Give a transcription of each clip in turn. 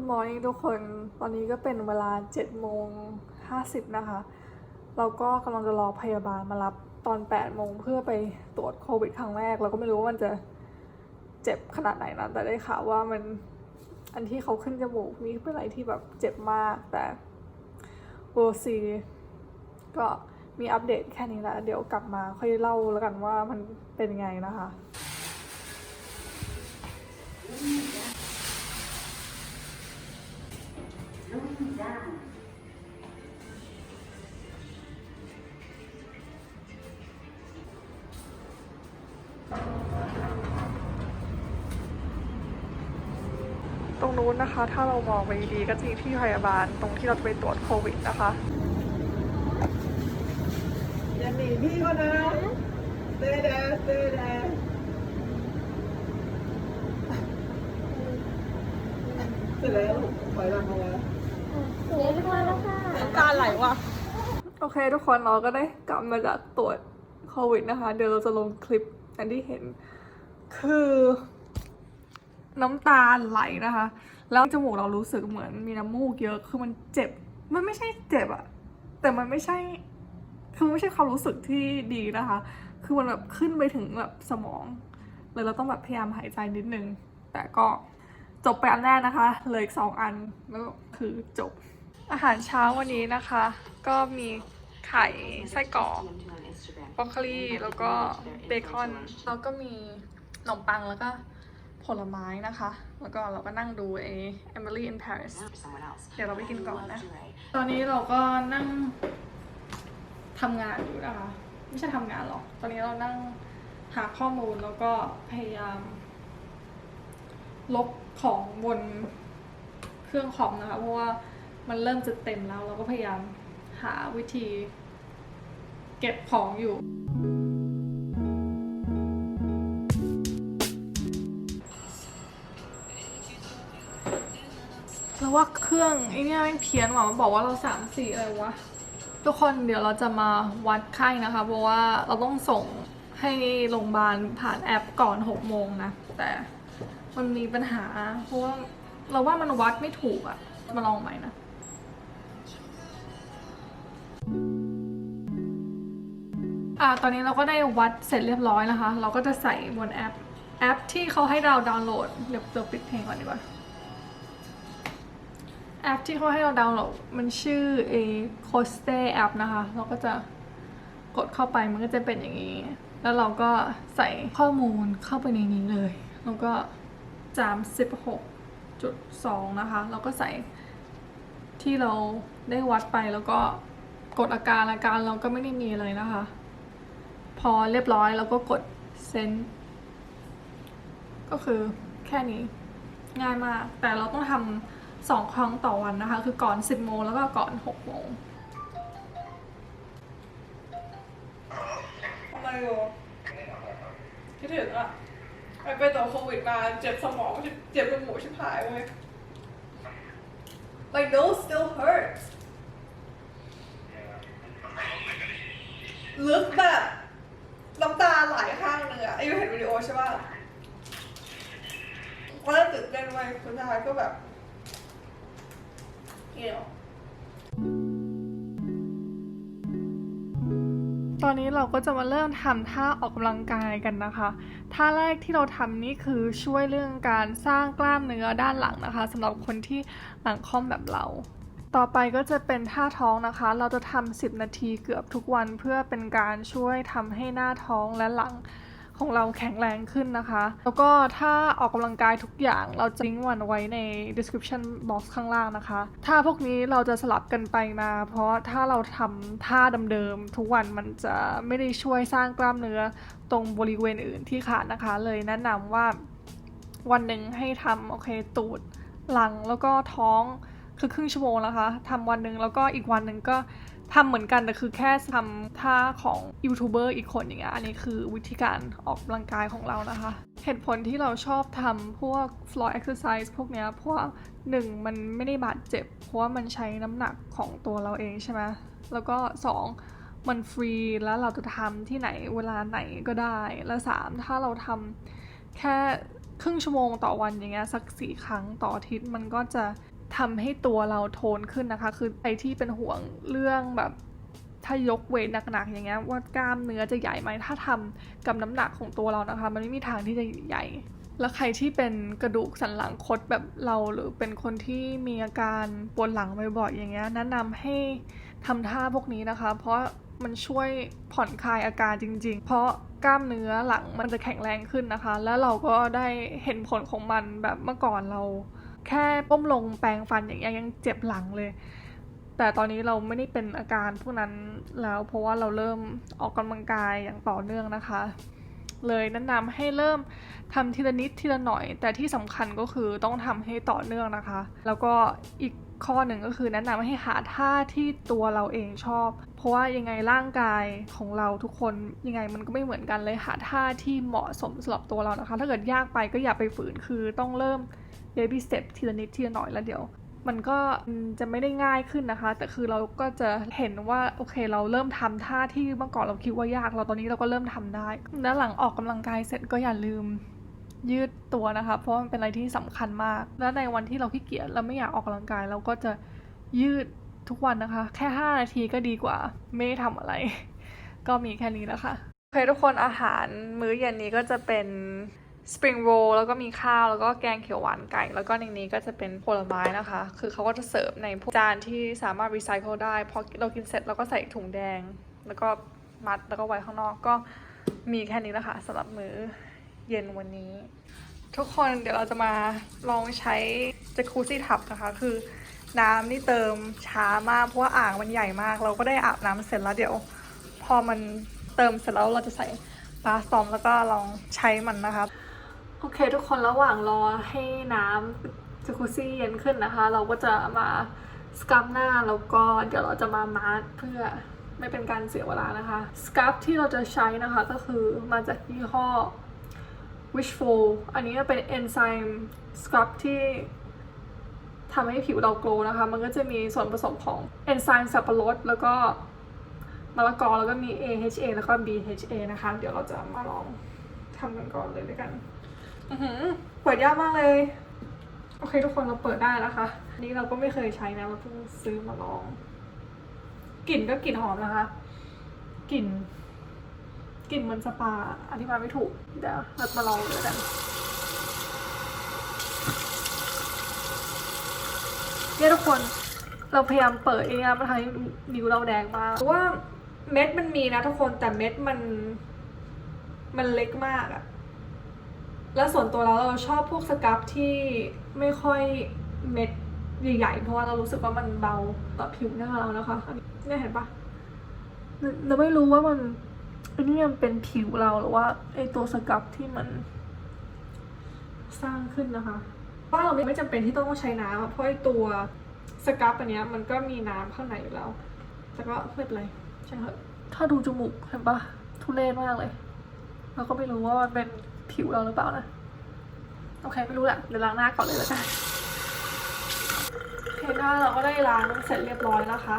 Good morning ทุกคน ตอนนี้ก็เป็นเวลา7โมง50 นะคะ เราก็กำลังจะรอพยาบาลมารับตอน8โมงเพื่อไปตรวจโควิดครั้งแรก เราก็ไม่รู้ว่ามันจะเจ็บขนาดไหนนะ แต่ได้ข่าวว่ามันอันที่เขาขึ้นจมูกนี่เป็นอะไรที่แบบเจ็บมาก แต่ we'll see ก็มีอัปเดตแค่นี้แหละเดี๋ยวกลับมาค่อยเล่าแล้วกันว่ามันเป็นไงนะคะ ตรงนู้นนะคะ ถ้าเรามองไปดีๆก็จะมีที่พยาบาลตรงที่เราจะไปตรวจโควิดนะคะอย่าหนีพี่เขานะเตะแดงเตะแดเสร็จแล้วถอยหลังมาแล้ว เรียบร้อยแล้วค่ะน้ำตาไหลว่ะ โอเคทุกคนเราก็ได้กลับมาจากตรวจโควิดนะคะ เดี๋ยวเราจะลงคลิปอันที่เห็น คือน้ำตาไหลนะคะ แล้วจมูกเรารู้สึกเหมือนมีน้ำมูกเยอะ คือมันเจ็บ มันไม่ใช่เจ็บอะแต่มันไม่ใช่ คือมันไม่ใช่ความรู้สึกที่ดีนะคะ คือมันแบบขึ้นไปถึงแบบสมอง เลยเราต้องแบบพยายามหายใจนิดนึง แต่ก็ จบไปอันแรกนะคะเหลยอีกสองอันแล้วคือจบ อาหารเช้าวันนี้นะคะ ก็มีไข่ไส้กรอกบรอกโคลีแล้วก็เบคอนแล้วก็มีขนมปังแล้วก็ผลไม้นะคะ แล้วก็เราก็นั่งดูเอ Emily in Paris เดี๋ยวเราไปกินก่อนนะ ตอนนี้เราก็นั่งทำงานอยู่นะคะ ไม่ใช่ทำงานหรอก ตอนนี้เรานั่งหาข้อมูลแล้วก็พยายาม ลบของบนเครื่องคอมนะคะ เพราะว่ามันเริ่มจะเต็มแล้วเราก็พยายามหาวิธีเก็บของอยู่ แล้วว่าเครื่องไอ้นี่ยแม่เพี้ยนว่ะมันบอกว่าเราสามสี่อะไรวะ ทุกคนเดี๋ยวเราจะมาวัดไข้นะคะ เพราะว่าเราต้องส่งให้โรงพยาบาลผ่านแอปก่อนหกโมงนะ แต่ มันมีปัญหา เพราะว่าเราว่ามันวัดไม่ถูกอะมาลองใหม่นะอ่าตอนนี้เราก็ได้วัดเสร็จเรียบร้อยนะคะ เราก็จะใส่บนแอป แอปที่เขาให้เราดาวน์โหลด เดี๋ยวเดี๋ยวปิดเพลงก่อนดีกว่า แอปที่เขาให้เราดาวน์โหลด มันชื่อเอ c o s t e app นะคะ เราก็จะกดเข้าไปมันก็จะเป็นอย่างนี้ แล้วเราก็ใส่ข้อมูลเข้าไปในนี้เลย แล้วก็ จาม16.2 นะคะ เราก็ใส่ที่เราได้วัดไปแล้วก็กดอาการอาการเราก็ไม่ได้มีอะไรนะคะ พอเรียบร้อยแล้วก็กดเซนก็คือแค่นี้ง่ายมาก แต่เราต้องทำสองครั้งต่อวันนะคะ คือก่อน 10 โมงแล้วก็ก่อน 6 โมงทำไมวะคิดถึงอะ ไปไปต่อโควิดมาเจ็บสมองเจ็บจมูชิบหายเว้ย My nose still hurts ลึกแบบน้ำตาไหลข้างหนึ่งอะอายุเห็นวิดีโอใช่ป่ะวันนั้นตื่นเต้นไว้ยสุณชายก็แบบ อนนี้เราก็จะมาเริ่มทำท่าออกกำลังกายกันนะคะ ท่าแรกที่เราทำนี่คือช่วยเรื่องการสร้างกล้ามเนื้อด้านหลังนะคะสำหรับคนที่หลังค่อมแบบเรา ต่อไปก็จะเป็นท่าท้องนะคะ เราจะทำ10 นาทีเกือบทุกวันเพื่อเป็นการช่วยทำให้หน้าท้องและหลัง ของเราแข็งแรงขึ้นนะคะ แล้วก็ถ้าออกกำลังกายทุกอย่างเราจะลิงก์วันไว้ใน description box ข้างล่างนะคะท่าพวกนี้เราจะสลับกันไปมา เพราะถ้าเราทำท่าเดิมๆทุกวันมันจะไม่ได้ช่วยสร้างกล้ามเนื้อตรงบริเวณอื่นที่ขาดนะคะ เลยแนะนำว่าวันหนึ่งให้ทำโอเคตูดหลังแล้วก็ท้องคือครึ่งชั่วโมงนะคะทำวันหนึ่งแล้วก็อีกวันหนึ่งก็ ทำเหมือนกันแต่คือแค่ทำท่าของยูทูบเบอร์อีกคนอย่างเงี้ยอันนี้คือวิธีการออกกำลังกายของเรานะคะ เหตุผลที่เราชอบทำพวก floor exercise พวกเนี้ยเพราะว่าหนึ่งมันไม่ได้บาดเจ็บ เพราะว่ามันใช้น้ำหนักของตัวเราเองใช่ไหมแล้วก็สองมันฟรีแล้วเราจะทำที่ไหนเวลาไหนก็ได้ และสามถ้าเราทำแค่ครึ่งชั่วโมงต่อวันอย่างเงี้ยสักสี่ครั้งต่ออาทิตย์มันก็จะ ทำให้ตัวเราโทนขึ้นนะคะ คือไอที่เป็นห่วงเรื่องแบบถ้ายกเวทหนักๆอย่างเงี้ยว่ากล้ามเนื้อจะใหญ่ไหมถ้าทำกับน้ำหนักของตัวเรานะคะ มันไม่มีทางที่จะใหญ่ แล้วใครที่เป็นกระดูกสันหลังคดแบบเราหรือเป็นคนที่มีอาการปวดหลังบ่อยๆอย่างเงี้ยแนะนำให้ทำท่าพวกนี้นะคะ เพราะมันช่วยผ่อนคลายอาการจริง ๆ เพราะกล้ามเนื้อหลังมันจะแข็งแรงขึ้นนะคะ แล้วเราก็ได้เห็นผลของมันแบบเมื่อก่อนเรา แค่ก้มลงแปรงฟันอย่างเงี้ยยังเจ็บหลังเลย แต่ตอนนี้เราไม่ได้เป็นอาการพวกนั้นแล้วเพราะว่าเราเริ่มออกกำลังกายอย่างต่อเนื่องนะคะ เลยแนะนำให้เริ่มทำทีละนิดทีละหน่อย แต่ที่สำคัญก็คือต้องทำให้ต่อเนื่องนะคะ แล้วก็อีกข้อหนึ่งก็คือแนะนำให้หาท่าที่ตัวเราเองชอบ เพราะว่ายังไงร่างกายของเราทุกคนยังไงมันก็ไม่เหมือนกันเลยหาท่าที่เหมาะสมสำหรับตัวเรานะคะ ถ้าเกิดยากไปก็อย่าไปฝืนคือต้องเริ่ม baby step ทีละนิดทีละหน่อยแล้วเดี๋ยว มันก็จะไม่ได้ง่ายขึ้นนะคะ แต่คือเราก็จะเห็นว่าโอเค เราเริ่มทำท่าที่เมื่อก่อนเราคิดว่ายาก เราตอนนี้เราก็เริ่มทำได้ แล้วหลังออกกำลังกายเสร็จก็อย่าลืมยืดตัวนะคะ เพราะมันเป็นอะไรที่สำคัญมาก แล้วในวันที่เราขี้เกียจเราไม่อยากออกกำลังกาย เราก็จะยืดทุกวันนะคะ แค่ 5 นาทีก็ดีกว่า ไม่ทำอะไร ก็มีแค่นี้แล้วค่ะโอเคทุกคนอาหารมื้อเย็นนี้ก็จะเป็น สปริงโรลแล้วก็มีข้าวแล้วก็แกงเขียวหวานไก่ แล้วก็ในนี้ก็จะเป็นผลไม้นะคะ คือเขาก็จะเสิร์ฟในพวกจานที่สามารถรีไซเคิลได้พอเรากินเสร็จเราก็ใส่ถุงแดง แล้วก็มัดแล้วก็ไว้ข้างนอกก็มีแค่นี้แหละค่ะสำหรับมื้อเย็นวันนี้ ทุกคนเดี๋ยวเราจะมาลองใช้จัก u ซี่ทับนะคะ คือน้ำนี่เติมช้ามากเพราะว่าอ่างมันใหญ่มาก เราก็ได้อาบน้ำเสร็จแล้วเดี๋ยว พอมันเติมเสร็จแล้วเราจะใส่ปลาซอมแล้วก็ลองใช้มันนะคะ โอเคทุกคนระหว่างรอให้น้ำจัก u ซี่เย็นขึ้นนะคะ เราก็จะมาสครับหน้าแล้วก็เดี๋ยวเราจะมามาร์กเพื่อไม่เป็นการเสียเวลานะคะ สครับที่เราจะใช้นะคะก็คือมาจากยี่ห้อ Wishful อันนี้เป็นเอนไซม์สครับที่ทำให้ผิวเราโกลนะคะ มันก็จะมีส่วนผสมของเอนไซม์สับปะรดแล้วก็มะละกอแล้วก็มี AHA แล้วก็ BHA นะคะ เดี๋ยวเราจะมาลองทำกันก่อนเลยด้วยกัน เปิดยากมากเลย โอเคทุกคนเราเปิดได้แล้วค่ะนนี้เราก็ไม่เคยใช้นะเราเพิ่งซื้อมาลองกลิ่นก็กลิ่นหอมนะคะกลิ่นกลิ่นเหมันสปาอธิบายไม่ถูก เดี๋ยวเรามาลองกันเนี่ยทุกคนเราพยายามเปิดเองนะมันทำให้นิ้วเราแดงมากเพราะว่าเม็ดมันมีนะทุกคนแต่เม็ดมัน มันเล็กมากอะ แล้วส่วนตัวเราเราชอบพวกสครับที่ไม่ค่อยเม็ดใหญ่ๆ เพราะว่าเรารู้สึกว่ามันเบาต่อผิวหน้าเรานะคะเนี่ยเห็นปะเราไม่รู้ว่ามันอันนี้มันเป็นผิวเราหรือว่าไอตัวสครับที่มัน สร้างขึ้นนะคะว่าเราไม่จำเป็นที่ต้องใช้น้ำเพราะไอตัวสครับอันเนี้ยมันก็มีน้ำข้างในอยู่แล้ว แต่ก็ไม่เป็นไรใช่างเถอะถ้าดูจมูกเห็นปะทุเรศมากเลย เราก็ไม่รู้ว่ามันเป็น ผิวเราหรือเปล่านะ โอเคไม่รู้แหละเดี๋ยวล้างหน้าก่อนเลยแล้วกันโอเคหน้าเราก็ได้ล้างเสร็จเรียบร้อยนะคะ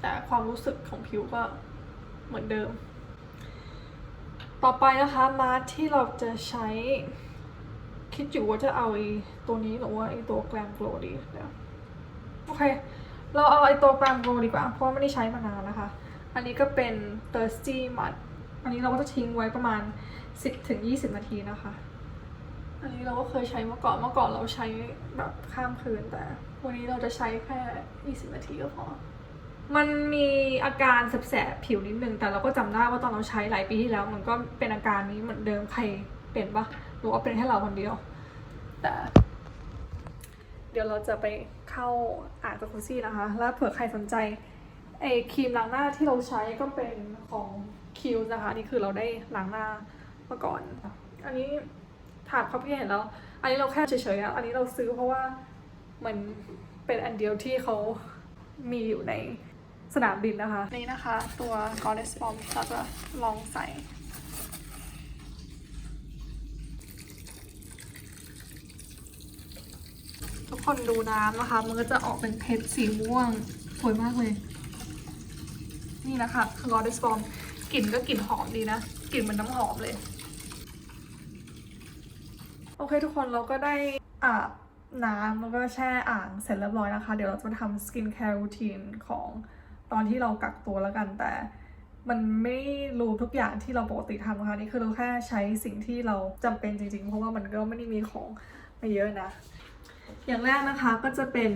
แต่ความรู้สึกของผิวก็เหมือนเดิม ต่อไปนะคะมาส์ที่เราจะใช้ คิดอยู่ว่าจะเอาไอ้ตัวนี้หรือว่าไอ้ตัวแกรมโกลดีเดี๋ยวโอเค เราเอาไอ้ตัวแกรมโกลดีกว่า เพราะว่าไม่ได้ใช้มานานนะคะ อันนี้ก็เป็น thirsty mud อันนี้เราก็จะทิ้งไว้ประมาณ 10ถึง20 นาทีนะคะ อันนี้เราก็เคยใช้เมื่อก่อนเมื่อก่อนเราใช้แบบข้ามคืนแต่ วันนี้เราจะใช้แค่ 20 นาทีก็พอมันมีอาการแสบๆผิวนิดนึงแต่เราก็จำได้ว่าตอนเราใช้หลายปีที่แล้ว มันก็เป็นอาการนี้เหมือนเดิมใครเป็นปะหรือว่าเป็นแค่เราคนเดียว แต่ เดี๋ยวเราจะไปเข้าอ่างจากุซี่นะคะ แล้วเผื่อใครสนใจไอ้ครีมล้างหน้าที่เราใช้ก็เป็นของ คิวนะคะนี่คือเราได้ล้างหน้ามาก่อน อันนี้ถามเขาพี่เห็นแล้ว อันนี้เราแค่เฉยๆอะอันนี้เราซื้อเพราะว่ามันเป็นอันเดียวที่เขามีอยู่ในสนามบินนะคะ นี่นะคะ ตัว Goddess Bomb เราจะลองใส่ทุกคนดูน้ำนะคะ มันก็จะออกเป็นเพชรสีม่วงสวยมากเลย นี่นะคะคือ Goddess Bomb กลิ่นก็กลิ่นหอมดีนะ กลิ่นเหมือนน้ำหอมเลย โอเคทุกคนเราก็ได้อาบน้ำแล้วก็แช่อ่างเสร็จเรียบร้อยนะคะ เดี๋ยวเราจะทำสกินแคร์รูทีนของตอนที่เรากักตัวแล้วกันแต่มันไม่รู้ทุกอย่างที่เราปกติทำนะคะนี่คือเราแค่ใช้สิ่งที่เราจำเป็นจริงๆ เพราะว่ามันก็ไม่ได้มีของมาเยอะนะ อย่างแรกนะคะก็จะเป็น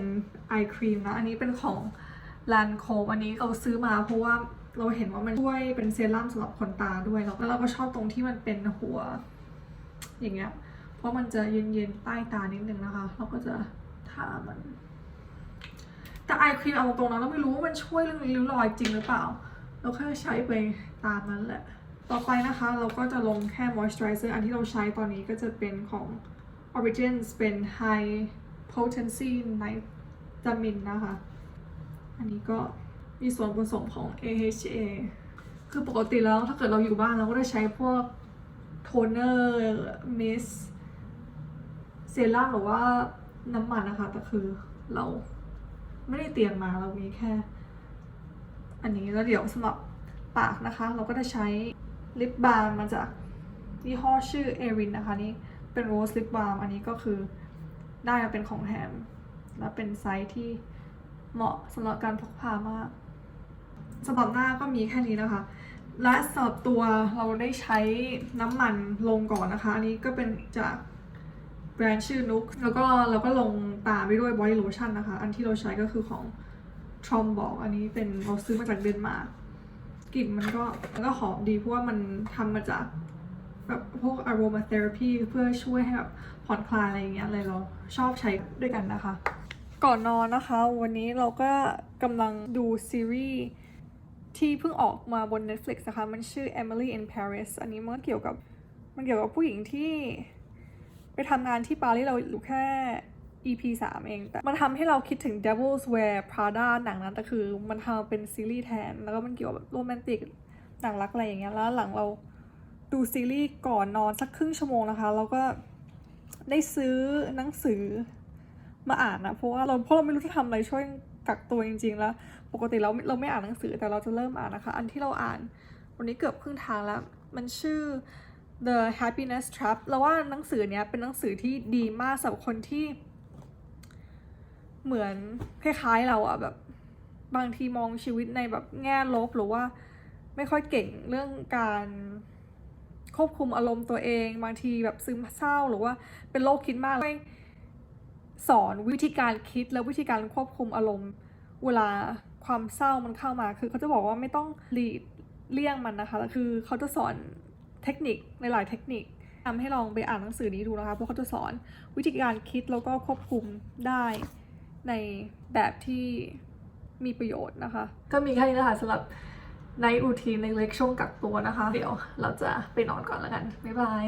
ไอครีมนะ อันนี้เป็นของลานโคมอันนี้เราซื้อมาเพราะว่า เราเห็นว่ามันช่วยเป็นเซรั่มสำหรับขนตาด้วยแล้วเราก็ชอบตรงที่มันเป็นหัว อย่างเงี้ย เพราะมันจะเย็นๆใต้ตานิดนึงนะคะ เราก็จะทามัน แต่ไอครีมเอาตรงๆนะเราไม่รู้ว่ามันช่วยเรื่องริ้วรอยจริงหรือเปล่า เราแค่ใช้ไปตามนั้นแหละ ต่อไปนะคะเราก็จะลงแค่ moisturizer อันที่เราใช้ตอนนี้ก็จะเป็นของ Origins เป็น High Potency Night Vitamin นะคะ อันนี้ก็ มีส่วนผสมของ AHA คือปกติแล้วถ้าเกิดเราอยู่บ้านเราก็จะใช้พวกโทนเนอร์มิสเซรั่มหรือว่าน้ำมันนะคะ แต่คือเราไม่ได้เตรียมมาเรามีแค่ อันนี้แล้วเดี๋ยวสำหรับปากนะคะ เราก็จะใช้ลิปบาล์มมาจากยี่ห้อชื่อเอรินนะคะนี่เป็นโรสลิปบาล์มอันนี้ก็คือได้มาเป็นของแถมและเป็นไซส์ที่เหมาะสำหรับการพกพามาก สำหรับหน้าก็มีแค่นี้นะคะ และสำหรับตัวเราได้ใช้น้ำมันลงก่อนนะคะ อันนี้ก็เป็นจากแบรนด์ชื่อนุกแล้วก็เราก็ลงตามไปด้วยบอดี้โลชั่นนะคะ อันที่เราใช้ก็คือของทรอมบอกอันนี้เป็นเราซื้อมาจากเดนมาร์กกลิ่นมันก็มันก็หอมดีเพราะว่ามันทำมาจากแบบพวก aroma therapy เพื่อช่วยให้แบบผ่อนคลายอะไรอย่างเงี้ยเลยเราชอบใช้ด้วยกันนะคะ ก่อนนอนนะคะ วันนี้เราก็กำลังดูซีรีส์ ที่เพิ่งออกมาบน Netflix นะคะ มันชื่อ Emily in Paris อันนี้มันก็เกี่ยวกับมันเกี่ยวกับผู้หญิงที่ไปทำงานที่ปารีสเราอยู่แค่ EP 3 เอง แต่มันทำให้เราคิดถึง Devil's Wear Prada หนังนั้นแต่คือมันทำเป็นซีรีส์แทน แล้วก็มันเกี่ยวกับแบบโรแมนติกหนังรักอะไรอย่างเงี้ย แล้วหลังเราดูซีรีส์ก่อนนอนสักครึ่งชั่วโมงนะคะเราก็ได้ซื้อหนังสือมาอ่านนะเพราะว่าเราเพราะเราไม่รู้จะทำอะไรช่วยกักตัวจริง ๆ แล้ว ปกติเราเราไม่อ่านหนังสือแต่เราจะเริ่มอ่านนะคะ อันที่เราอ่านวันนี้เกือบครึ่งทางแล้ว มันชื่อ The Happiness Trap เราว่าหนังสือเนี้ยเป็นหนังสือที่ดีมากสำหรับคนที่ เหมือนคล้ายๆเราอะแบบ บางทีมองชีวิตในแบบแง่ลบหรือว่าไม่ค่อยเก่งเรื่องการควบคุมอารมณ์ตัวเอง บางทีแบบซึมเศร้าหรือว่าเป็นโรคคิดมากให้สอนวิธีการคิดและวิธีการควบคุมอารมณ์ เวลาความเศร้ามันเข้ามา คือเขาจะบอกว่าไม่ต้องหลีกเลี่ยงมันนะคะแล้วคือเขาจะสอนเทคนิคในหลายเทคนิคทำให้ลองไปอ่านหนังสือนี้ดูนะคะ เพราะเขาจะสอนวิธีการคิดแล้วก็ควบคุมได้ในแบบที่มีประโยชน์นะคะ ก็มีแค่นี้นะคะสำหรับในอูทีนเล็กๆช่วงกักตัวนะคะ เดี๋ยวเราจะไปนอนก่อนแล้วกัน บ๊ายบาย